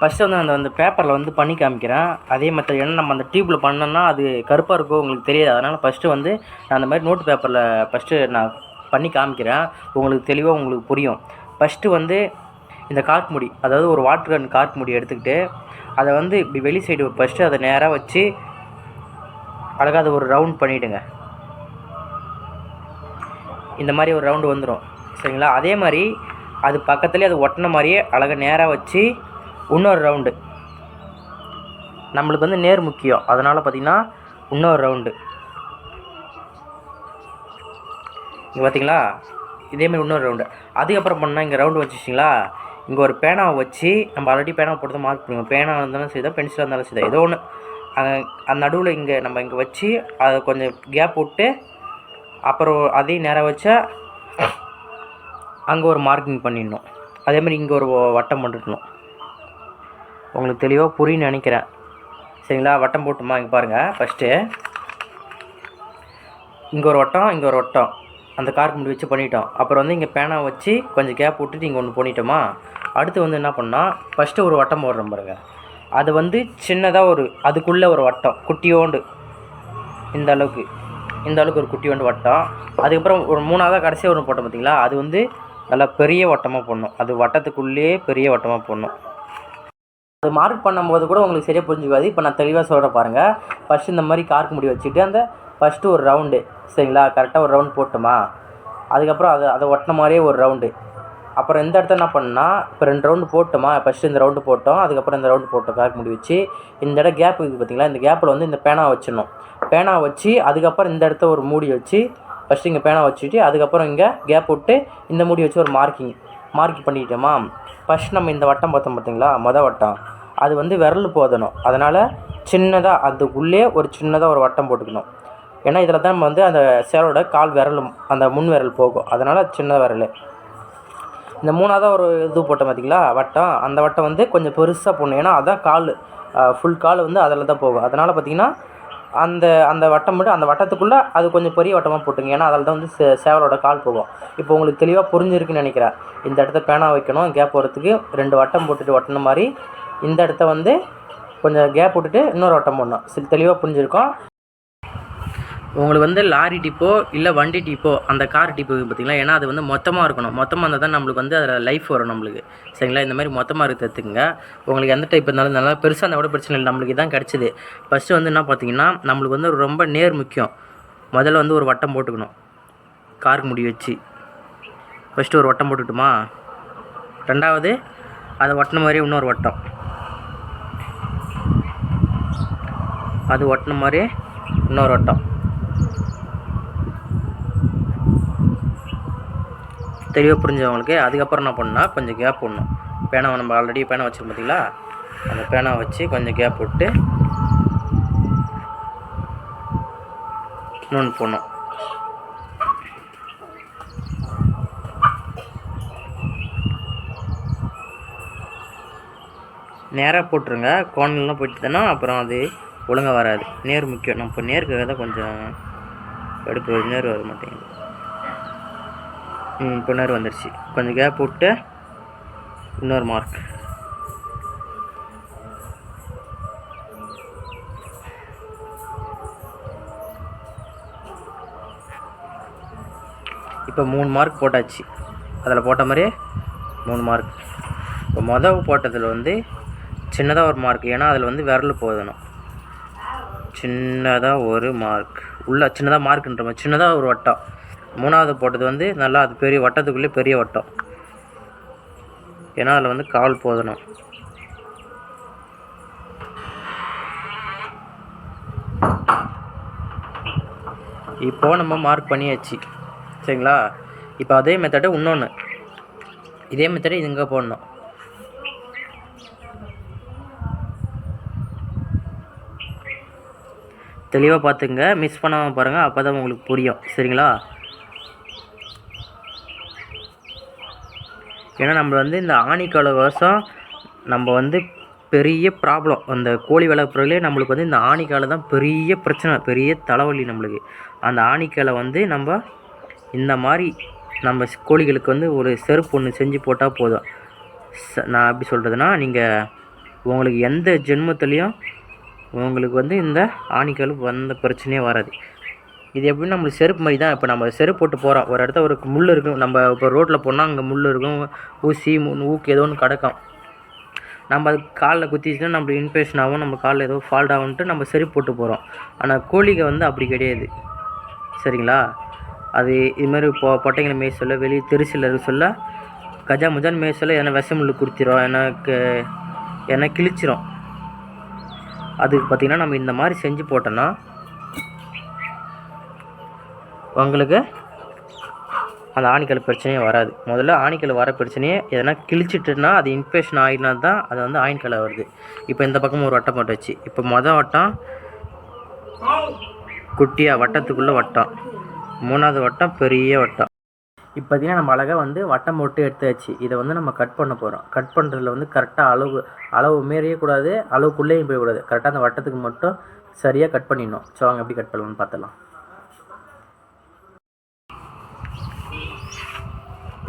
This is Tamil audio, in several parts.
ஃபஸ்ட்டு வந்து அந்த அந்த பேப்பரில் வந்து பண்ணி காமிக்கிறேன். அதே மெத்தட் ஏன்னா நம்ம அந்த டியூப்பில் பண்ணோம்னா அது கருப்பாக இருக்கும் உங்களுக்கு தெரியாது. அதனால் ஃபஸ்ட்டு வந்து நான் அந்த மாதிரி நோட் பேப்பரில் ஃபஸ்ட்டு நான் பண்ணி காமிக்கிறேன். உங்களுக்கு தெளிவாக உங்களுக்கு புரியும். ஃபஸ்ட்டு வந்து இந்த காட்முடி முடி அதாவது ஒரு வாட்டர் கன் காட்முடி முடி எடுத்துக்கிட்டு அதை வந்து இப்படி வெளி சைடு ஃபஸ்ட்டு அதை நேராக வச்சு அழகாக அதை ஒரு ரவுண்ட் பண்ணிவிடுங்க இந்த மாதிரி ஒரு ரவுண்டு வந்துடும் சரிங்களா? அதே மாதிரி அது பக்கத்துலேயே அது ஒட்டின மாதிரியே அழகாக நேராக வச்சு இன்னொரு ரவுண்டு நம்மளுக்கு வந்து நேர் முக்கியம். அதனால் பார்த்திங்கன்னா இன்னொரு ரவுண்டு இங்கே பார்த்தீங்களா இதேமாதிரி இன்னொரு ரவுண்டு அதுக்கப்புறம் பண்ணால் இங்கே ரவுண்டு வச்சுச்சிங்களா? இங்கே ஒரு பேனாவை வச்சு நம்ம ஆல்ரெடி பேனாவை போட்டு தான் மார்க் பண்ணுவோம் பேனாக இருந்தாலும் சரி தான் பென்சிலாக இருந்தாலும் சரி ஏதோ ஒன்று அந்த நடுவில் இங்கே நம்ம இங்கே வச்சு அதை கொஞ்சம் கேப் விட்டு அப்புறம் அதையும் நேராக வச்சா அங்கே ஒரு மார்க்கிங் பண்ணிடணும். அதேமாதிரி இங்கே ஒரு வட்டம் பண்ணிடணும் உங்களுக்கு தெளிவாக புரியும்னு நினைக்கிறேன். சரிங்களா? வட்டம் போட்டுமா இங்கே பாருங்கள் ஃபஸ்ட்டு இங்கே ஒரு வட்டம் இங்கே ஒரு வட்டம். அந்த கார்க்கு முடி வச்சு பண்ணிட்டோம். அப்புறம் வந்து இங்கே பேனா வச்சு கொஞ்சம் கேப் விட்டுட்டு இங்கே ஒன்று பண்ணிட்டோமா? அடுத்து வந்து என்ன பண்ணால் ஃபஸ்ட்டு ஒரு வட்டம் போடுறோம் பாருங்க. அது வந்து சின்னதாக ஒரு அதுக்குள்ளே ஒரு வட்டம். குட்டியோண்டு. இந்த அளவுக்கு. இந்த அளவுக்கு ஒரு குட்டியோண்டு வட்டம். அதுக்கப்புறம் ஒரு மூணாவதாக கடைசியாக ஒன்று போட்டோம் பார்த்தீங்களா அது வந்து நல்லா பெரிய வட்டமாக போடணும். அது வட்டத்துக்குள்ளேயே பெரிய வட்டமாக போடணும். அது மார்க் பண்ணும்போது கூட உங்களுக்கு சரியாக புரிஞ்சுக்காது. இப்போ நான் தெளிவாக சொல்கிற பாருங்கள் ஃபஸ்ட்டு இந்த மாதிரி கார்க்கு முடி வச்சுட்டு அந்த ஃபஸ்ட்டு ஒரு ரவுண்டு சரிங்களா? கரெக்டாக ஒரு ரவுண்ட் போட்டுமா? அதுக்கப்புறம் அதை அதை ஒட்டின மாதிரியே ஒரு ரவுண்டு அப்புறம் இந்த இடத்த என்ன பண்ணா இப்போ ரெண்டு ரவுண்டு போட்டோமா? ஃபஸ்ட்டு இந்த ரவுண்டு போட்டோம். அதுக்கப்புறம் இந்த ரவுண்டு போட்டோம் கார்க்கு முடி வச்சு. இந்த இடம் கேப் இருக்குது பார்த்தீங்களா? இந்த கேப்பில் வந்து இந்த பேனா வச்சிடணும். பேனா வச்சு அதுக்கப்புறம் இந்த இடத்த ஒரு மூடி வச்சு ஃபஸ்ட்டு இங்கே பேனா வச்சுட்டு அதுக்கப்புறம் இங்கே கேப் விட்டு இந்த மூடி வச்சு ஒரு மார்க்கிங் மார்க் பண்ணிக்கிட்டோமா ஃபஸ்ட் நம்ம இந்த வட்டம் பார்த்தோம் பார்த்தீங்களா? மொதல் வட்டம். அது வந்து விரல் போதணும். அதனால் சின்னதாக அதுக்குள்ளே ஒரு சின்னதாக ஒரு வட்டம் போட்டுக்கணும். ஏன்னா இதில் தான் நம்ம வந்து அந்த சேரோட கால் விரல் அந்த முன் விரல் போகும். அதனால் சின்ன விரல். இந்த மூணாவதாக ஒரு இது போட்டோம் பார்த்தீங்களா? வட்டம். அந்த வட்டம் வந்து கொஞ்சம் பெருசாக போடணும். ஏன்னா அதான் கால். ஃபுல் கால் வந்து அதில் தான் போகும். அதனால் பார்த்தீங்கன்னா அந்த அந்த வட்டம் மட்டும் அந்த வட்டத்துக்குள்ளே அது கொஞ்சம் பெரிய வட்டமாக போட்டுங்க. ஏன்னா அதில் தான் வந்து சே சேவலோட கால் போகும். இப்போ உங்களுக்கு தெளிவாக புரிஞ்சிருக்குன்னு நினைக்கிறேன். இந்த இடத்த பேனா வைக்கணும் கேப் போகிறதுக்கு ரெண்டு வட்டம் போட்டுட்டு ஒட்டின மாதிரி இந்த இடத்த வந்து கொஞ்சம் கேப் விட்டுட்டு இன்னொரு வட்டம் போடணும். சரி தெளிவாக புரிஞ்சிருக்கும். உங்களுக்கு வந்து லாரி டிப்போ இல்லை வண்டி டிப்போ அந்த கார் டிப்போ பார்த்திங்களா ஏன்னா அது வந்து மொத்தமாக இருக்கணும். மொத்தமாக இருந்தால் தான் நம்மளுக்கு வந்து அதில் லைஃப் வரும் நம்மளுக்கு. சரிங்களா? இந்த மாதிரி மொத்தமாக இருக்க உங்களுக்கு எந்த டைப் இருந்தாலும் நல்லா பெருசாக இருந்தால் கூட பிரச்சனை இல்லை. நம்மளுக்கு இதான் கிடச்சிது. ஃபஸ்ட்டு வந்து என்ன பார்த்தீங்கன்னா நம்மளுக்கு வந்து ரொம்ப நேர் முக்கியம். முதல்ல வந்து ஒரு வட்டம் போட்டுக்கணும். காருக்கு முடி வச்சு. ஃபஸ்ட்டு ஒரு வட்டம் போட்டுக்கிட்டுமா? ரெண்டாவது அதை ஒட்டின மாதிரி இன்னொரு வட்டம். அது ஒட்டின மாதிரி இன்னொரு வட்டம். தெளிவாக புரிஞ்சவங்களுக்கு அதுக்கப்புறம் என்ன பண்ணால் கொஞ்சம் கேப் விடணும் பேனாவை நம்ம ஆல்ரெடி பேனா வச்சுருக்கோம் பார்த்தீங்களா அந்த பேனாவை வச்சு கொஞ்சம் கேப் விட்டு இன்னொன்று போடணும். நேராக போட்டுருங்க. கோணலாம் போயிட்டுதுன்னா அப்புறம் அது ஒழுங்காக வராது. நேர் முக்கியம். நம்ம இப்போ நேருக்கு தான் கொஞ்சம் எடுப்பு நேர் வர மாட்டேங்குது. ம் வந்துடுச்சு கொஞ்சம் கேப் விட்டு இன்னொரு மார்க் இப்போ மூணு மார்க் போட்டாச்சு. அதில் போட்ட மாதிரியே மூணு மார்க் இப்போ மொதல் போட்டதில் வந்து சின்னதாக ஒரு மார்க் ஏன்னா அதில் வந்து விரல் போதணும். சின்னதாக ஒரு மார்க் உள்ள சின்னதாக மார்க்குன்ற மாதிரி சின்னதாக ஒரு வட்டம். மூணாவது போட்டது வந்து நல்லா அது பெரிய வட்டத்துக்குள்ளே பெரிய வட்டம். ஏன்னா அதில் வந்து கால் போதணும். இப்போ நம்ம மார்க் பண்ணியாச்சு. சரிங்களா? இப்போ அதே மெத்தடு இன்னொன்று இதே மெத்தடு இது இங்கே போடணும். தெளிவாக பார்த்துங்க. மிஸ் பண்ணாமல் பாருங்கள் அப்போ தான் உங்களுக்கு புரியும். சரிங்களா? ஏன்னா நம்ம வந்து இந்த ஆணிக்கால வருஷம் நம்ம வந்து பெரிய ப்ராப்ளம் அந்த கோழி வளர்ப்புறதுலே நம்மளுக்கு வந்து இந்த ஆணிக்கால தான் பெரிய பிரச்சனை பெரிய தலைவலி நம்மளுக்கு. அந்த ஆணிக்காலை வந்து நம்ம இந்த மாதிரி நம்ம கோழிகளுக்கு வந்து ஒரு செருப்பு ஒன்று செஞ்சு போட்டால் போதும். நான் எப்படி சொல்கிறதுனா நீங்கள் உங்களுக்கு எந்த ஜென்மத்துலேயும் உங்களுக்கு வந்து இந்த ஆணிக்கால் வந்த பிரச்சனையே வராது. இது எப்படின்னா நம்மளுக்கு செருப்பு மாதிரி தான். இப்போ நம்ம செருப்பு போட்டு போகிறோம் ஒரு இடத்துல ஒரு முள் இருக்கும். நம்ம இப்போ ரோட்டில் போனால் அங்கே முள் இருக்கும். ஊசி மு- ஊக்கு ஏதோ ஒன்று கிடக்கும். நம்ம அது காலில் குத்திச்சுன்னா நம்மளுக்கு இன்ஃபெக்ஷன் ஆகும். நம்ம காலில் ஏதோ ஃபால்ட் ஆகும்ன்ட்டு நம்ம செருப்பு போட்டு போகிறோம் ஆனால் கோழிங்க வந்து அப்படி கிடையாது. சரிங்களா? அது இதுமாரி பொ பொட்டைங்களை மேய சொல்ல வெளியே தெருசில் இருக்க சொல்ல கஜா முஜான்னு மேய சொல்ல எதனா விஷமுள்ளு குடுத்திரும் எனக்கு என்ன கிழிச்சிரும். அதுக்கு பார்த்திங்கன்னா நம்ம இந்த மாதிரி செஞ்சு போட்டோன்னா உங்களுக்கு அந்த ஆணிக்கல் பிரச்சனையே வராது. முதல்ல ஆணிக்கல் வர பிரச்சனையே எதனா கிழிச்சிட்டுனா அது இன்ஃபெக்ஷன் ஆகினா தான் அது வந்து ஆயின்கலை வருது. இப்போ இந்த பக்கம் ஒரு வட்டம் போட்டு வச்சு இப்போ மொதல் வட்டம் குட்டியாக வட்டத்துக்குள்ளே வட்டம். மூணாவது வட்டம் பெரிய வட்டம். இப்போ பார்த்தீங்கன்னா நம்ம அழகாக வந்து வட்டம் போட்டு எடுத்தாச்சு. இதை வந்து நம்ம கட் பண்ண போகிறோம் கட் பண்ணுறதுல வந்து கரெக்டாக அளவு அளவு மீறியே அளவுக்குள்ளேயும் போயக்கூடாது கரெக்டாக அந்த வட்டத்துக்கு மட்டும் சரியாக கட் பண்ணிடணும். ஸோ அவங்க எப்படி கட் பண்ணலாம்னு பார்த்துலாம்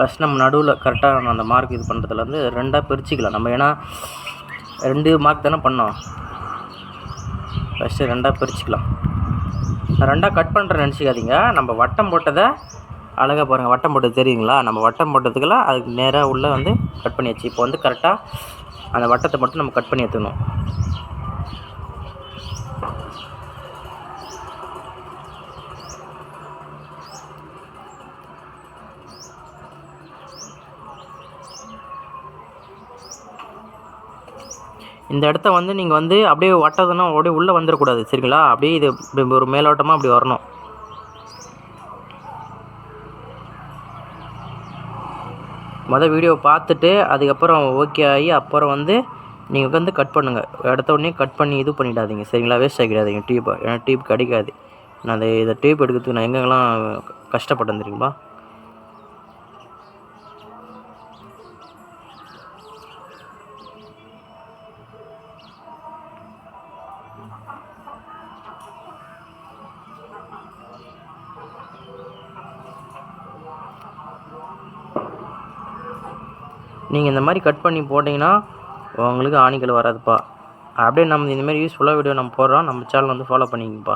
ஃபஸ்ட் நம்ம நடுவில் கரெக்டாக அந்த மார்க் இது பண்ணுறதுல வந்து ரெண்டாக பிரிச்சுக்கலாம். நம்ம ஏன்னா ரெண்டு மார்க் தானே பண்ணோம். ஃபஸ்ட்டு ரெண்டாக பிரிச்சுக்கலாம். ரெண்டாக கட் பண்ணுற நினச்சிக்காதீங்க. நம்ம வட்டம் போட்டதை அழகாக பாருங்கள் வட்டம் போட்டது தெரியுங்களா? நம்ம வட்டம் போட்டதுக்கெல்லாம் அதுக்கு நேராக உள்ளே வந்து கட் பண்ணியாச்சு இப்போ வந்து கரெக்டாக அந்த வட்டத்தை மட்டும் நம்ம கட் பண்ணி எடுத்துக்கணும். இந்த இடத்த வந்து நீங்கள் வந்து அப்படியே வட்டதுன்னா அப்படியே உள்ளே வந்துடக்கூடாது சரிங்களா? அப்படியே இது இப்படி ஒரு மேலோட்டமாக அப்படி வரணும். மொதல் வீடியோ பார்த்துட்டு அதுக்கப்புறம் ஓகே ஆகி அப்புறம் வந்து நீங்கள் வந்து கட் பண்ணுங்கள் இடத்த உடனே கட் பண்ணி இது பண்ணிடாதீங்க சரிங்களா? வேஸ்ட் ஆகிடாதீங்க டியூப்பை ஏன்னா டியூப் கிடைக்காது. நான் அதை இதை டியூப் எடுக்கிறதுக்கு நான் எங்கெங்கெல்லாம் கஷ்டப்பட்டேன் தெரியுமா? நீங்கள் இந்த மாதிரி கட் பண்ணி போட்டிங்கன்னா உங்களுக்கு ஆணிக்கல் வராதுப்பா. அப்படியே நம்ம இந்தமாதிரி யூஸ்ஃபுல்லாக வீடியோ நம்ம போடுறோம். நம்ம சேனல் வந்து ஃபாலோ பண்ணிக்கப்பா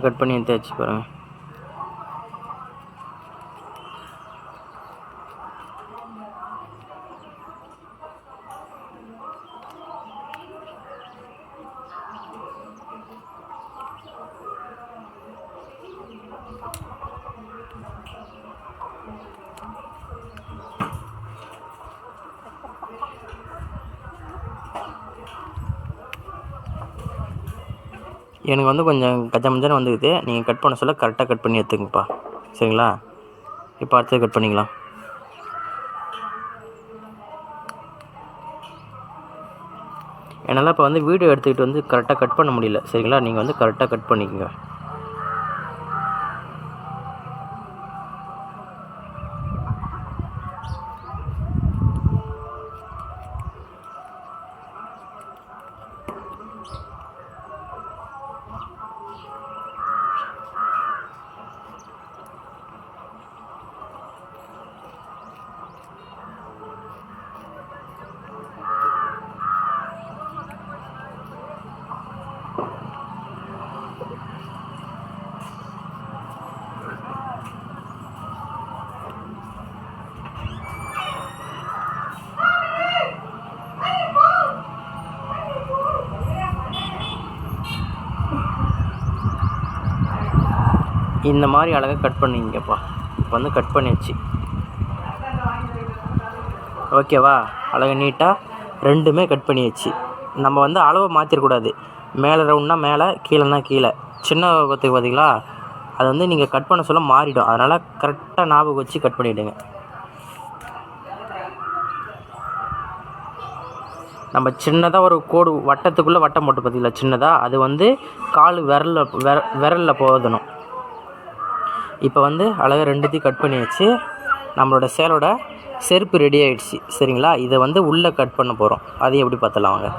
கட் பண்ணி எடுத்தாச்சு பாருங்கள் எனக்கு வந்து கொஞ்சம் கஜமஜன்னு வந்துக்குது. நீங்கள் கட் பண்ண சொல்ல கரெக்டாக கட் பண்ணி எடுத்துங்கப்பா சரிங்களா? இப்போ அடுத்தது கட் பண்ணிக்கலாம். என்னால் இப்போ வந்து வீடியோ எடுத்துக்கிட்டு வந்து கரெக்டாக கட் பண்ண முடியல. சரிங்களா? நீங்கள் வந்து கரெக்டாக கட் பண்ணிக்கோங்க. இந்த மாதிரி அழகாக கட் பண்ணிங்கப்பா. இப்போ வந்து கட் பண்ணிடுச்சு ஓகேவா அழகாக நீட்டாக ரெண்டுமே கட் பண்ணியாச்சு. நம்ம வந்து அளவை மாற்றிடக்கூடாது மேலே ரவுண்ட்னா மேலே கீழேனா கீழே. சின்ன பத்துக்கு பார்த்தீங்களா அது வந்து நீங்கள் கட் பண்ண சொல்ல மாறிடும். அதனால் கரெக்டாக ஞாபகம் வச்சு கட் பண்ணிவிடுங்க நம்ம சின்னதாக ஒரு கோடு வட்டத்துக்குள்ளே வட்டம் போட்டு பார்த்தீங்களா சின்னதாக அது வந்து கால் விரலில் விர விரலில் போதணும். இப்போ வந்து அழகாக ரெண்டுத்தையும் கட் பண்ணி வச்சு நம்மளோட சேலோட செருப்பு ரெடி ஆகிடுச்சு சரிங்களா? இதை வந்து உள்ளே கட் பண்ண போகிறோம் அதையும் எப்படி பார்த்தலாம் வாங்க.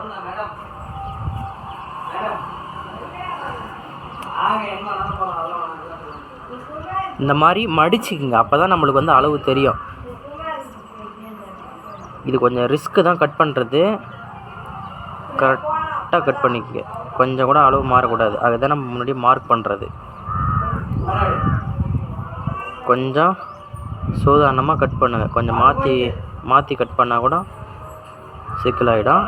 இந்த மாதிரி மடிச்சுக்குங்க. அப்போ தான் நம்மளுக்கு வந்து அளவு தெரியும். இது கொஞ்சம் ரிஸ்க்கு தான் கட் பண்ணுறது கரெக்டாக கட் பண்ணிக்கங்க. கொஞ்சம் கூட அளவு மாறக்கூடாது. அதுதான் நம்ம முன்னாடி மார்க் பண்ணுறது கொஞ்சம் சூதானமாக கட் பண்ணுங்கள் கொஞ்சம் மாற்றி மாற்றி கட் பண்ணால் கூட சிக்கலாயிடும்.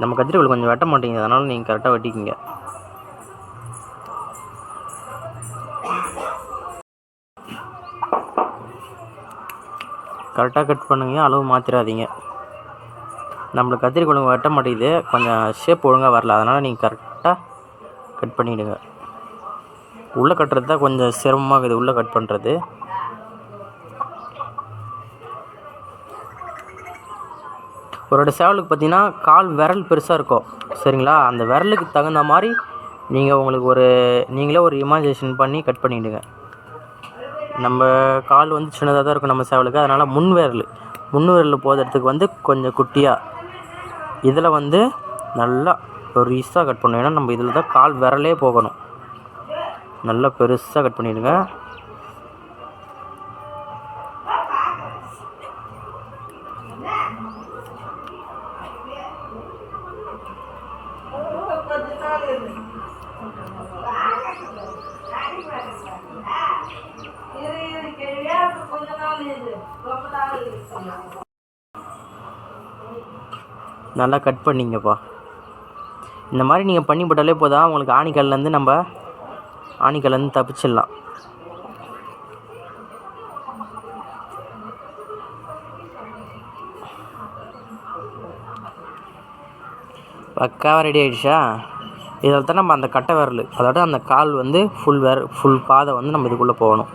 நம்ம கத்திரிக்கோல் கொஞ்சம் வெட்ட மாட்டேங்குது அதனால் நீங்கள் கரெக்டாக வெட்டிக்கிங்க. கரெக்டாக கட் பண்ணுங்க அளவு மாற்றிடாதீங்க நம்மளுக்கு கத்திரிக்கோல் வெட்ட மாட்டேங்குது கொஞ்சம் ஷேப் ஒழுங்காக வரல அதனால் நீங்கள் கரெக்டாக கட் பண்ணிவிடுங்க உள்ளே கட்டுறது தான் கொஞ்சம் சிரமமாக உள்ளே கட் பண்ணுறது ஒரு சேவலுக்கு பார்த்தீங்கன்னா கால் விரல் பெருசாக இருக்கும் சரிங்களா? அந்த விரலுக்கு தகுந்த மாதிரி நீங்கள் உங்களுக்கு ஒரு நீங்களே ஒரு இமேஜினேஷன் பண்ணி கட் பண்ணிவிடுங்க நம்ம கால் வந்து சின்னதாக தான் இருக்கும் நம்ம சேவலுக்கு. அதனால் முன் விரல். முன் விரல் போகிறதுக்கு வந்து கொஞ்சம் குட்டியாக இதில் வந்து நல்லா பெருசாக கட் பண்ணணும். ஏன்னா நம்ம இதில் தான் கால் விரலே போகணும். நல்லா பெருசாக கட் பண்ணிடுங்க. நல்லா கட் பண்ணிங்கப்பா. இந்த மாதிரி நீங்கள் பண்ணி போட்டாலே போதும். உங்களுக்கு ஆணிக்கல்லேருந்து நம்ம ஆணிக்கல்லேருந்து தப்பிச்சிடலாம். பக்காவாக ரெடி ஆகிடுச்சா இதில் தான் நம்ம அந்த கட்டை விரல். அதாவது அந்த கால் வந்து ஃபுல் வேர் ஃபுல் பாதை வந்து நம்ம இதுக்குள்ளே போகணும்.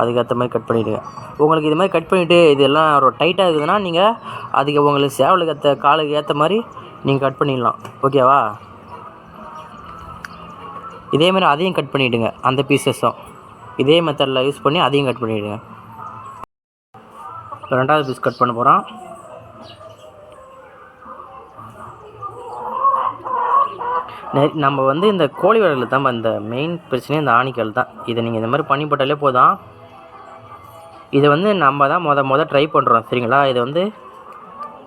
அதுக்கேற்ற மாதிரி கட் பண்ணிவிடுங்க உங்களுக்கு இது மாதிரி கட் பண்ணிவிட்டு இதெல்லாம் ஒரு டைட்டாக இருக்குதுன்னா நீங்கள் அதுக்கு உங்களுக்கு சேவலுக்கு ஏற்ற காலுக்கு ஏற்ற மாதிரி நீங்கள் கட் பண்ணிடலாம். ஓகேவா இதே மாதிரி அதையும் கட் பண்ணிவிடுங்க அந்த பீசஸும் இதே மெத்தடில் யூஸ் பண்ணி அதையும் கட் பண்ணிவிடுங்க ரெண்டாவது பீஸ் கட் பண்ண போகிறோம் நம்ம வந்து இந்த கோழி வலையில் தான் இந்த மெயின் பிரச்சனையே இந்த ஆணிக்கல் தான். இதை நீங்கள் இந்த மாதிரி பண்ணி போட்டாலே போதும். இதை வந்து நம்ம தான் மொத மொதல் ட்ரை பண்ணுறோம் சரிங்களா? இது வந்து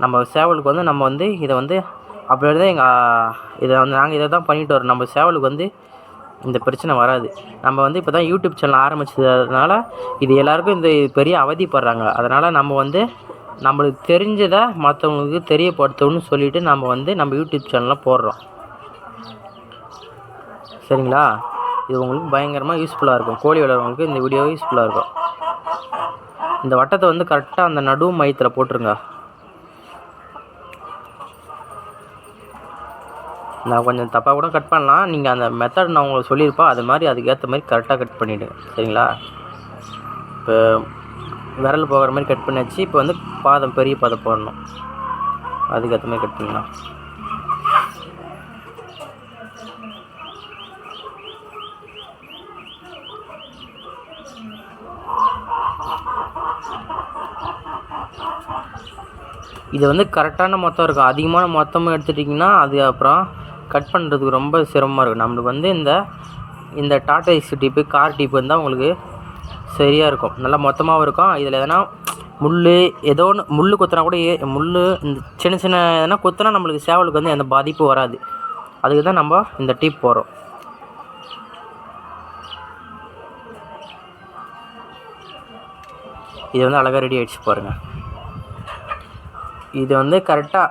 நம்ம சேவலுக்கு வந்து நம்ம வந்து இதை வந்து அப்படி தான் எங்கள் இதை வந்து நாங்கள் இதை தான் பண்ணிட்டு வரோம் நம்ம சேவலுக்கு வந்து இந்த பிரச்சனை வராது. நம்ம வந்து இப்போ தான் யூடியூப் சேனல் ஆரம்பிச்சதுனால இது எல்லாருக்கும் இந்த பெரிய அவதிப்படுறாங்க. அதனால் நம்ம வந்து நம்மளுக்கு தெரிஞ்சதை மற்றவங்களுக்கு தெரியப்படுத்தணும்னு சொல்லிவிட்டு நம்ம வந்து நம்ம யூடியூப் சேனலில் போடுறோம். சரிங்களா? இது உங்களுக்கு பயங்கரமாக யூஸ்ஃபுல்லாக இருக்கும். கோழி வளர்றவங்களுக்கு இந்த வீடியோ யூஸ்ஃபுல்லாக இருக்கும். இந்த வட்டத்தை வந்து கரெக்டாக அந்த நடு மையத்தில் போட்டுருங்க. நான் கொஞ்சம் தப்பாக கூட கட் பண்ணலாம். நீங்கள் அந்த மெத்தட் நான் உங்களுக்கு சொல்லியிருப்பேன். அது மாதிரி அதுக்கேற்ற மாதிரி கரெக்டாக கட் பண்ணிவிடுங்க சரிங்களா? இப்போ விரல் போகிற மாதிரி கட் பண்ணியாச்சு இப்போ வந்து பாதம் பெரிய பாதம் போடணும். அதுக்கேற்ற மாதிரி கட் பண்ணலாம். இது வந்து கரெக்டான மொத்தம் இருக்கும். அதிகமான மொத்தமாக எடுத்துட்டிங்கன்னா அது அப்புறம் கட் பண்ணுறதுக்கு ரொம்ப சிரமமாக இருக்கும். நம்மளுக்கு வந்து இந்த இந்த Tata Ace tip car tip இருந்தால் உங்களுக்கு சரியாக இருக்கும். நல்லா மொத்தமாகவும் இருக்கும். இதில் எதனா முள் ஏதோ ஒன்று முள் குத்துனா கூட ஏ முள் இந்த சின்ன சின்ன எதனா குத்துனா நம்மளுக்கு சேவலுக்கு வந்து எந்த பாதிப்பும் வராது. அதுக்கு தான் நம்ம இந்த டிப் போகிறோம் இது வந்து அழகாக ரெடி ஆகிடுச்சு பாருங்கள் இது வந்து கரெக்டாக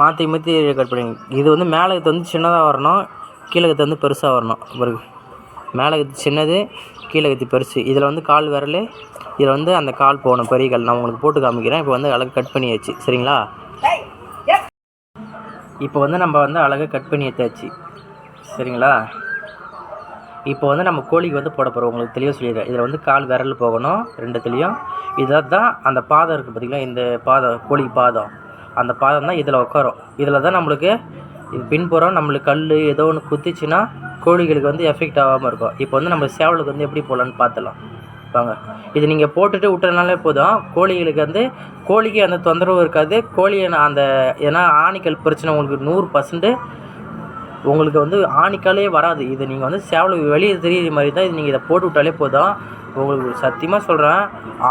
மாற்றி மாற்றி கட் பண்ணி இது வந்து மேலே இது வந்து சின்னதாக வரணும் கீழே கத்து வந்து பெருசாக வரணும். பிறகு மேலே சின்னது கீழே கத்து பெருசு. இதில் வந்து கால் விரல் இதில் வந்து அந்த கால் போகணும் பெரிய கால் நான் உங்களுக்கு போட்டு காமிக்கிறேன். இப்போ வந்து அழகு கட் பண்ணியாச்சு. சரிங்களா? இப்போ வந்து நம்ம வந்து அழகாக கட் பண்ணி எடுத்தாச்சு சரிங்களா? இப்போ வந்து நம்ம கோழிக்கு வந்து போட போகிறோம் உங்களுக்கு தெளிவாக சொல்லிடுறேன். இதில் வந்து கால் விரல் போகணும் ரெண்டுத்துலேயும். இதாக தான் அந்த பாதம் இருக்குது பார்த்திங்களா இந்த பாதம் கோழி பாதம். அந்த பாதம் தான் இதில் உட்காரும். இதில் தான் நம்மளுக்கு இது பின்புறம் நம்மளுக்கு கல் ஏதோ ஒன்று குத்திச்சுன்னா கோழிகளுக்கு வந்து எஃபெக்ட் ஆகாமல் இருக்கும். இப்போ வந்து நம்ம சேவலுக்கு வந்து எப்படி போடலான்னு பார்த்துலாம் வாங்க. இது நீங்கள் போட்டுட்டு விட்டனாலே போதும். கோழிகளுக்கு வந்து கோழிக்கு அந்த தொந்தரவு இருக்காது. கோழியை அந்த ஏன்னா ஆணிக்கல் பிரச்சனை உங்களுக்கு நூறு பர்சன்ட்டு உங்களுக்கு வந்து ஆணிக்காலே வராது. இது நீங்கள் வந்து சேவலுக்கு வெளியே தெரியுற மாதிரி தான் இது நீங்கள் இதை போட்டு விட்டாலே போதும். உங்களுக்கு சத்தியமாக சொல்கிறேன்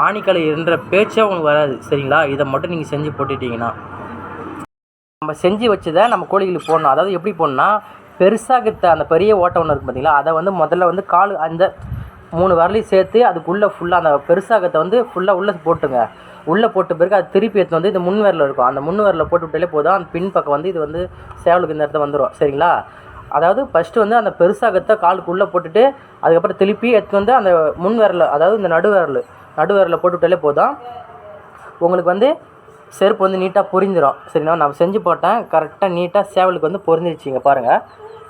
ஆணிக்கலை என்ற பேச்சே உங்களுக்கு வராது. சரிங்களா? இதை மட்டும் நீங்கள் செஞ்சு போட்டுட்டீங்கன்னா. நம்ம செஞ்சு வச்சதை நம்ம கோழிகளுக்கு போடணும். அதாவது எப்படி போடணும்னா பெருசாக இருக்கிற அந்த பெரிய ஓட்டம் ஒன்று இருக்குது பார்த்தீங்களா அதை வந்து முதல்ல வந்து கால் அந்த மூணு வரலையும் சேர்த்து அதுக்குள்ளே ஃபுல்லாக அந்த பெருசாகத்தை வந்து ஃபுல்லாக உள்ளே போட்டுங்க. உள்ளே போட்ட பிறகு அது திருப்பி எடுத்து வந்து இது முன் விரலில் இருக்கும். அந்த முன் விரலில் போட்டு விட்டாலே போதும். அந்த பின் பக்கம் வந்து இது வந்து சேவலுக்கு இந்த இடத்துல வந்துடும் சரிங்களா? அதாவது ஃபஸ்ட்டு வந்து அந்த பெருசாகத்தை காலுக்குள்ளே போட்டுட்டு அதுக்கப்புறம் திருப்பி எடுத்து வந்து அந்த முன் விரல் அதாவது இந்த நடு விரல் போட்டு விட்டாலே போதும். உங்களுக்கு வந்து செருப்பு வந்து நீட்டாக பொரிஞ்சிடும் சரிங்களா? நான் செஞ்சு போட்டேன். கரெக்டாக நீட்டாக சேவலுக்கு வந்து பொரிஞ்சிருச்சிங்க பாருங்கள்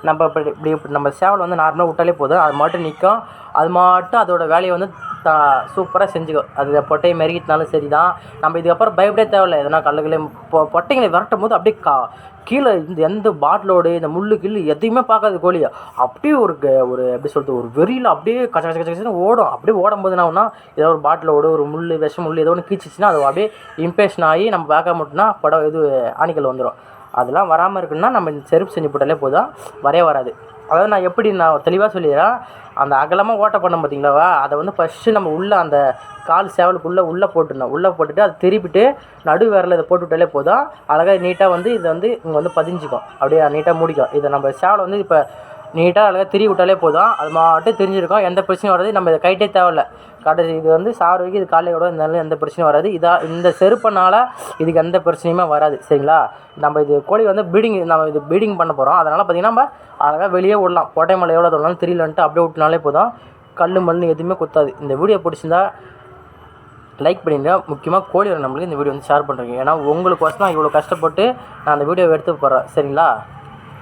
நம்ம இப்படி இப்படி இப்படி நம்ம சேவல் வந்து நார்மலாக விட்டாலே போதும். அது மட்டும் நிற்கும் அது மட்டும் அதோட வேலையை வந்து த சூப்பராக செஞ்சுக்கும். அது பொட்டையை மெருகிட்டனாலும் சரி தான் நம்ம இதுக்கப்புறம் பயப்படே தேவையில்ல. எதனா கல்லுகளே பொ பொட்டைங்களை விரட்டும் போது அப்படியே கா கீழே இந்த எந்த பாட்டிலோடு இந்த முள்ளு கிள்ளு எதையுமே பார்க்காது கோழி. அப்படியே ஒரு க- ஒரு எப்படி சொல்கிறது ஒரு வெறியில் அப்படியே கச்ச கச்ச கச்ச ஓடும். அப்படியே ஓடும்போது என்ன ஒன்றா ஏதோ ஒரு பாட்டிலோடு ஒரு முள் விஷம் முள் ஏதோ ஒன்று கீச்சிச்சுன்னா அது அப்படியே இம்பேஷன் ஆகி நம்ம பார்க்க மட்டும்னா படம் இது ஆணிக்கல் வந்துடும் அதெல்லாம் வராமல் இருக்குன்னா நம்ம இந்த செருப்பு செஞ்சு போட்டாலே போதும். வரைய வராது. அதாவது நான் எப்படி நான் தெளிவாக சொல்லிடுறேன்? அந்த அகலமாக ஓட்ட பண்ண பார்த்தீங்களா அதை வந்து ஃபஸ்ட்டு நம்ம உள்ளே அந்த கால் சேவலுக்குள்ளே உள்ளே போட்டுடணும். உள்ளே போட்டுட்டு அதை திருப்பிட்டு நடு விரல இதை போட்டுவிட்டாலே போதும். அழகாக நீட்டாக வந்து இதை வந்து இங்கே வந்து பதிஞ்சுக்கும். அப்படியே நீட்டாக மூடிக்கும். இதை நம்ம சேவலை வந்து இப்போ நீட்டாக அழகாக திரி விட்டாலே போதும். அது மாட்டும் தெரிஞ்சிருக்கும். எந்த பிரச்சனையும் வராது. நம்ம இதை கைட்டே தேவையில்ல. கடைசி இது வந்து சாறு வரைக்கும் இது காலையில் கூட இருந்தாலும் எந்த பிரச்சனையும் வராது. இதாக இந்த செருப்பினால் இதுக்கு எந்த பிரச்சனையுமே வராது. சரிங்களா? நம்ம இது கோழி வந்து பீடிங் நம்ம இது பீடிங் பண்ண போகிறோம் அதனால் பார்த்தீங்கன்னா நம்ம அழகாக வெளியே விடலாம் கோட்டை மலை எவ்வளோ தோணாலும் தெரியலன்ட்டு அப்படியே விட்டுனாலே போதும். கல் மண் எதுவுமே குத்தாது. இந்த வீடியோ பிடிச்சிருந்தா லைக் பண்ணிடுங்க முக்கியமாக கோழி வர நம்மளுக்கு இந்த வீடியோ வந்து ஷேர் பண்ணுறீங்க ஏன்னா உங்களுக்கு தான் இவ்வளோ கஷ்டப்பட்டு நான் அந்த வீடியோவை எடுத்து போகிறேன் சரிங்களா?